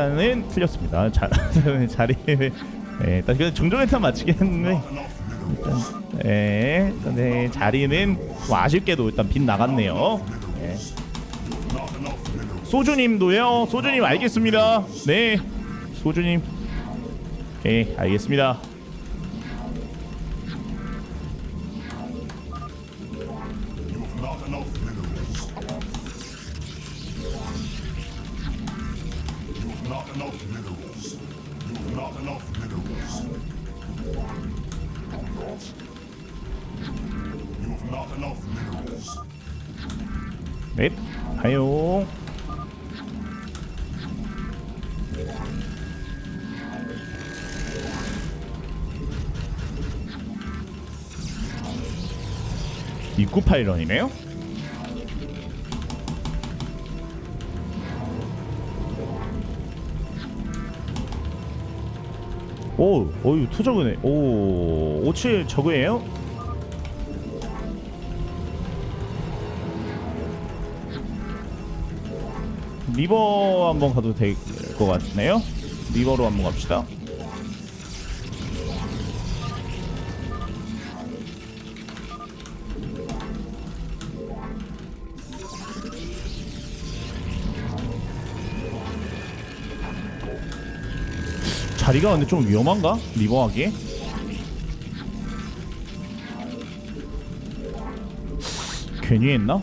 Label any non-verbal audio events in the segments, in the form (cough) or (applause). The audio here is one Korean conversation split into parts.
일단은 틀렸습니다. (laughs) 자, 자리 네, 일단 그 정정의 타 맞추긴 했는데 일단 예, 일단 네, 자리는 좀 아쉽게도 일단 빗 나갔네요. 예. 소주님도요. 소주님 알겠습니다. 네, 소주님. 예, 알겠습니다. 네, 가요. 입구 파일런이네요. 오, 어유 투저그네. 오, 57 저그예요? 리버 한번 가도 될 것 같네요. 리버로 한번 갑시다. 자리가 근데 좀 위험한가? 리버 하기에? 괜히 했나?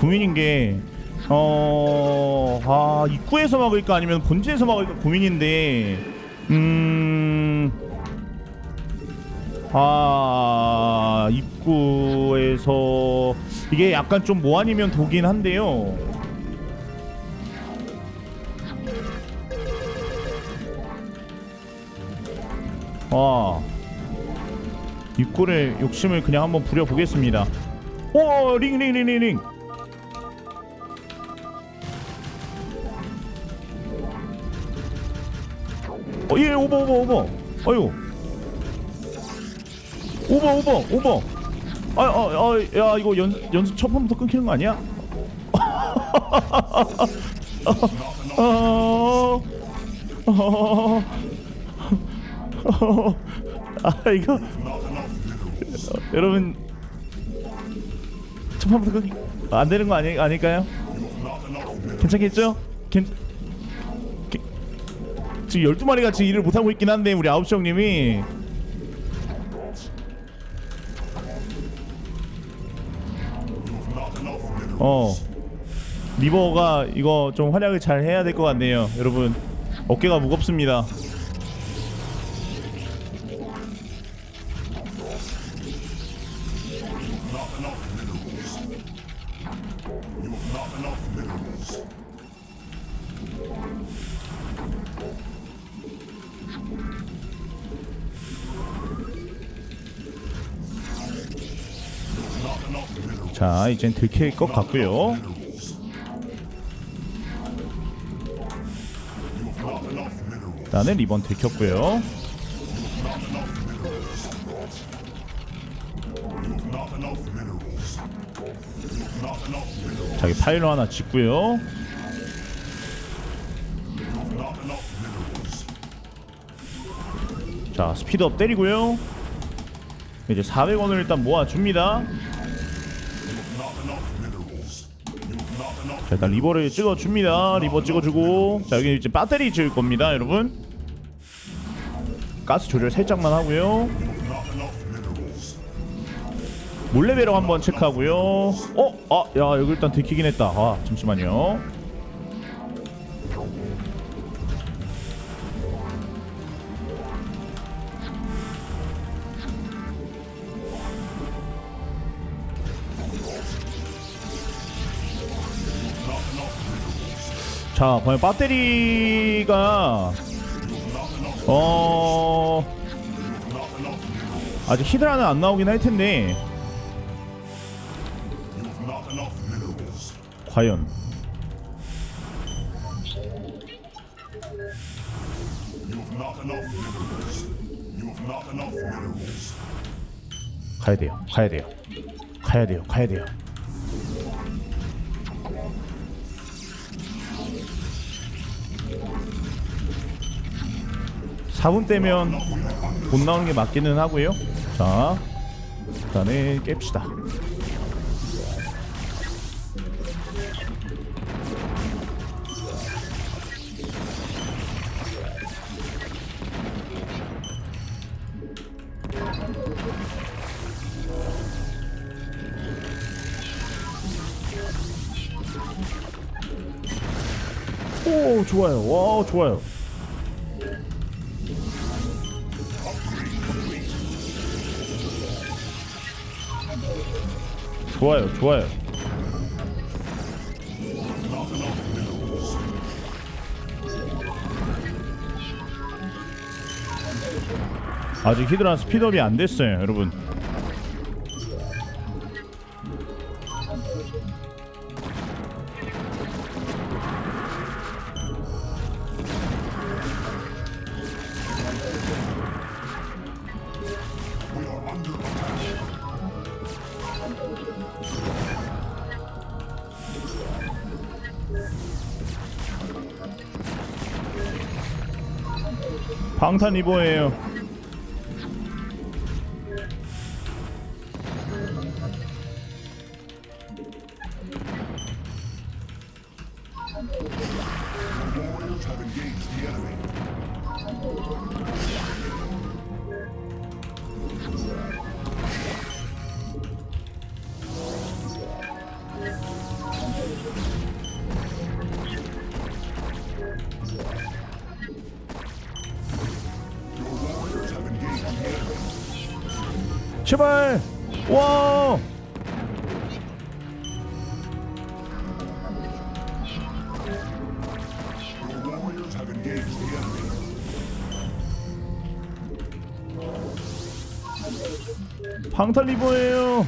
고민인 게, 어, 아, 입구에서 막을까 아니면 본진에서 막을까 고민인데, 음, 아, 입구에서 이게 약간 좀 뭐 아니면 도긴 한데요. 아, 입구를 욕심을 그냥 한번 부려 보겠습니다. 오, 링 링 링 링 링. 예, 오버 오버 오버. 아유. 오버 오버 오버. 아, 아, 아, 야 이거 연 연습 첫 번부터 끊기는 거 아니야? (laughs) 아 이거 여러분 첫 번부터 끊기 안 되는 거 아니 아닐까요? 괜찮겠죠? 괜 게- 지금 12마리가 지금 일을 못하고 있긴 한데 우리 아홉시 형님이. 어. 리버가 이거 좀 활약을 잘 해야 될 것 같네요 여러분. 어깨가 무겁습니다 자 이젠 들킬 것 같고요. 일단은 리번 들켰고요. 자 여기 파일로 하나 짓고요. 자 스피드업 때리고요. 이제 400원을 일단 모아줍니다 자 일단 리버를 찍어줍니다. 리버 찍어주고. 자 여기 이제 배터리 지을 겁니다 여러분. 가스 조절 살짝만 하고요. 몰래 배럭 한번 체크하고요. 어? 아, 야 여기 일단 들키긴 했다. 아 잠시만요 자 과연 배터리가 어 아직 히드라는 안 나오긴 할 텐데 과연 가야 돼요. 가야 돼요. 가야 돼요. 가야 돼요. 사분 떼면 못 나오는 게 맞기는 하고요. 자, 일단은 깹시다. 오 좋아요. 와 좋아요. 좋아요, 좋아요. 아직 히드라 스피드업이 안 됐어요, 여러분. 방탄 리버예요. 제발. 와. 방탄 리버예요.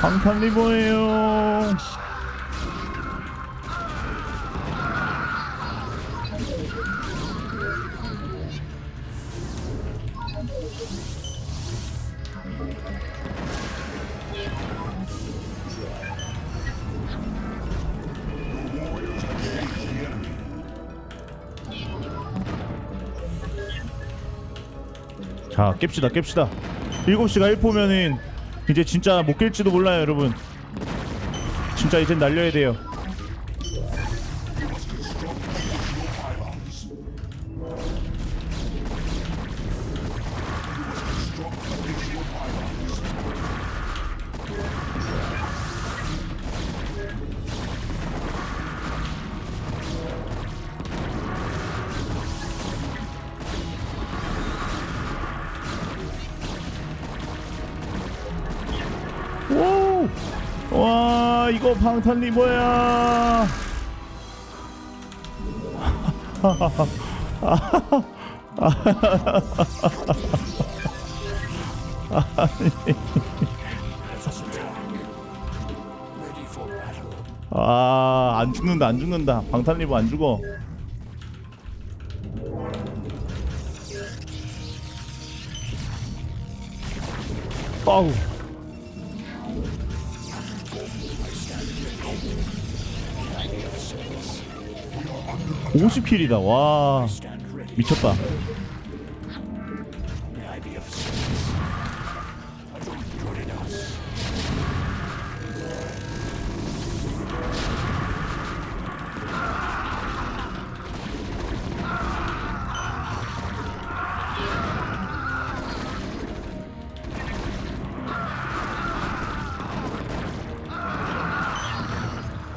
방탄 리버예요. 자, 깹시다, 깹시다. 7시가 1포면은 이제 진짜 못 깰지도 몰라요, 여러분. 진짜 이젠 날려야 돼요. 와 이거 방탄 리버야? 아안 죽는다 안 죽는다. 방탄 리버 안 죽어. 아우 50킬이다 와 미쳤다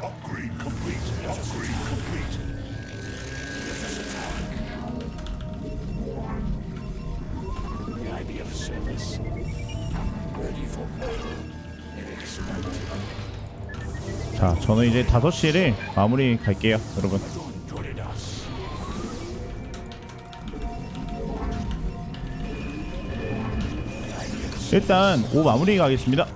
Upgrade complete. Upgrade. 자, 저는 이제 5시를 마무리 갈게요, 여러분. 일단 5 마무리 가겠습니다.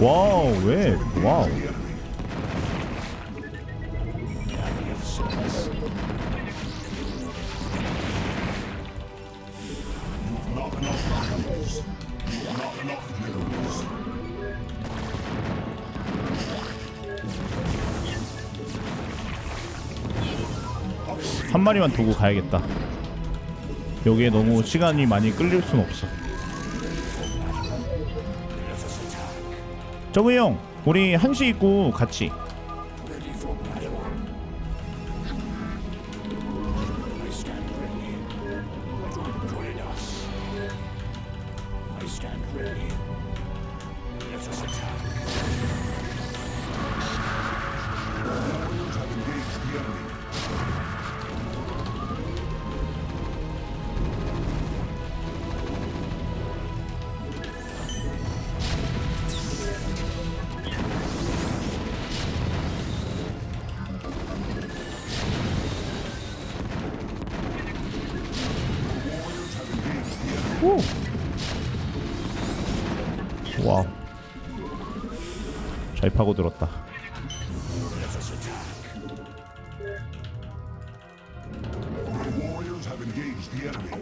와우, 왜? 와우. 한 마리만 두고 가야겠다. 여기에 너무 시간이 많이 끌릴 순 없어. 저그 형, 우리 한시 있고 같이. 잘 파고 들었다. Warriors have engaged the enemy.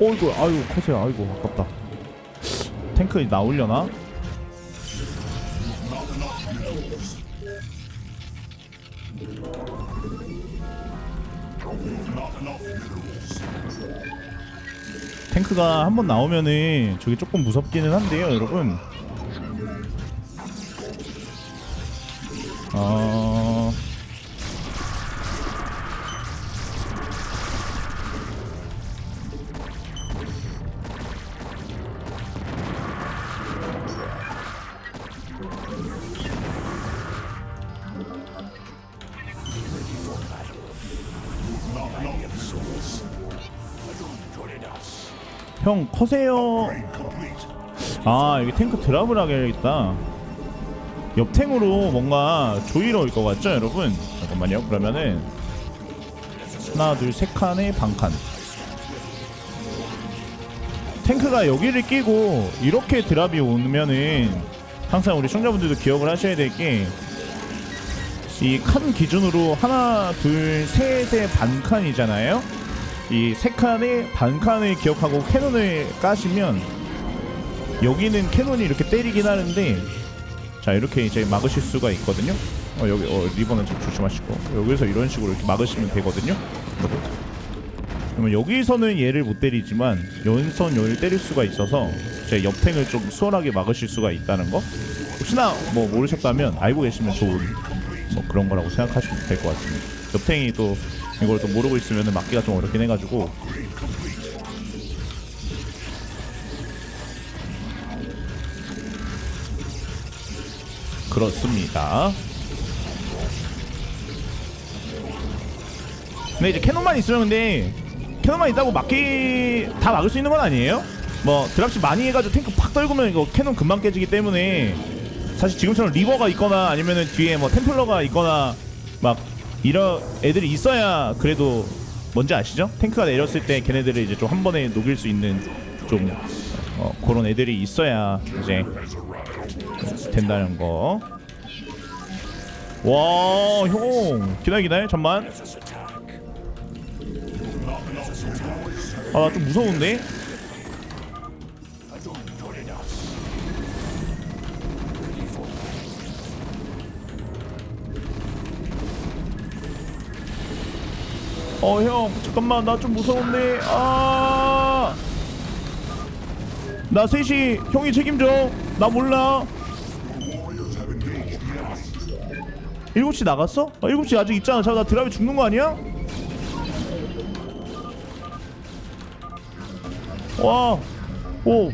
어이구, 아이고 커세요. 아이고 아깝다. 탱크 나오려나? 탱크가 한번 나오면은 저게 조금 무섭기는 한데요, 여러분. 어... 형 커세요. 아 여기 탱크 드랍을 하겠다. 옆탱으로 뭔가 조이러 올 것 같죠, 여러분? 잠깐만요. 그러면은 하나, 둘, 세 칸에 반 칸. 탱크가 여기를 끼고 이렇게 드랍이 오면은 항상 우리 시청자분들도 기억을 하셔야 될 게 이 칸 기준으로 하나, 둘, 셋의 반 칸이잖아요. 이 세 칸의 반 칸을 기억하고 캐논을 까시면 여기는 캐논이 이렇게 때리긴 하는데 자 이렇게 이제 막으실 수가 있거든요. 어 여기 어 리버는 좀 조심하시고 여기서 이런 식으로 이렇게 막으시면 되거든요. 그러면 여기서는 얘를 못 때리지만 연선 여를 때릴 수가 있어서 제 옆탱을 좀 수월하게 막으실 수가 있다는 거 혹시나 뭐 모르셨다면 알고 계시면 좋은 뭐 그런 거라고 생각하시면 될 것 같습니다. 옆탱이 또 이걸 또 모르고 있으면 막기가 좀 어렵긴 해가지고 그렇습니다. 근데 이제 캐논만 있으면 근데 캐논만 있다고 막기 다 막을 수 있는 건 아니에요? 뭐 드랍시 많이 해가지고 탱크 팍 떨구면 이거 캐논 금방 깨지기 때문에 사실 지금처럼 리버가 있거나 아니면은 뒤에 뭐 템플러가 있거나 막 이런 애들이 있어야 그래도 뭔지 아시죠? 탱크가 내렸을 때 걔네들을 이제 좀 한 번에 녹일 수 있는 좀 어, 그런 애들이 있어야 이제 된다는 거. 와, 형. 기다려 기다려. 잠만. 아, 나좀 무서운데? 어 형 잠깐만 나 좀 무서운데. 아 나 셋이 형이 책임져. 나 몰라. 일곱 시 나갔어? 아, 일곱 시 아직 있잖아. 잠깐 나 드라비 죽는 거 아니야? 와, 오,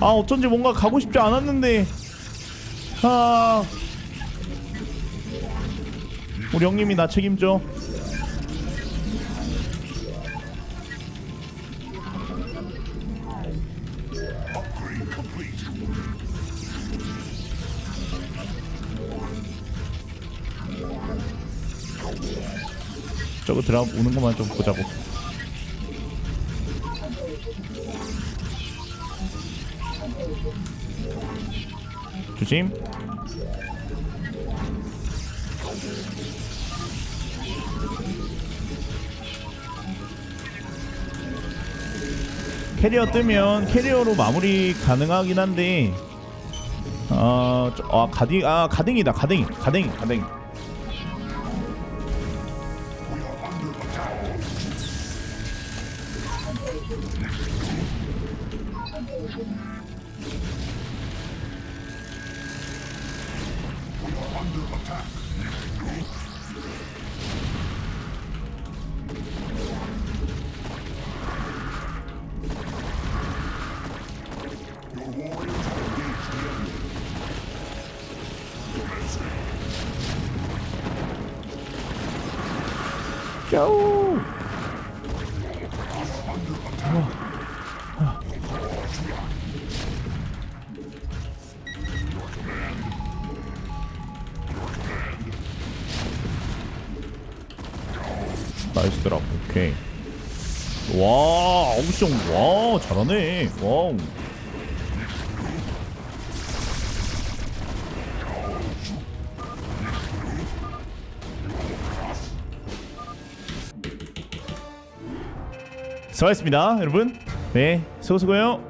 아 어쩐지 뭔가 가고 싶지 않았는데, 아, 우리 형님이 나 책임져. 저거 드라 오는 것만 좀 보자고. 조심. 캐리어 뜨면 캐리어로 마무리 가능하긴 한데 아, 저- 아 가딩 아 가딩이다 가딩 가딩 가딩 꺄우 나이스 드랍 오케이. 와 아우씨 형와 잘하네. 와우 수고하셨습니다 여러분. 네 수고수고요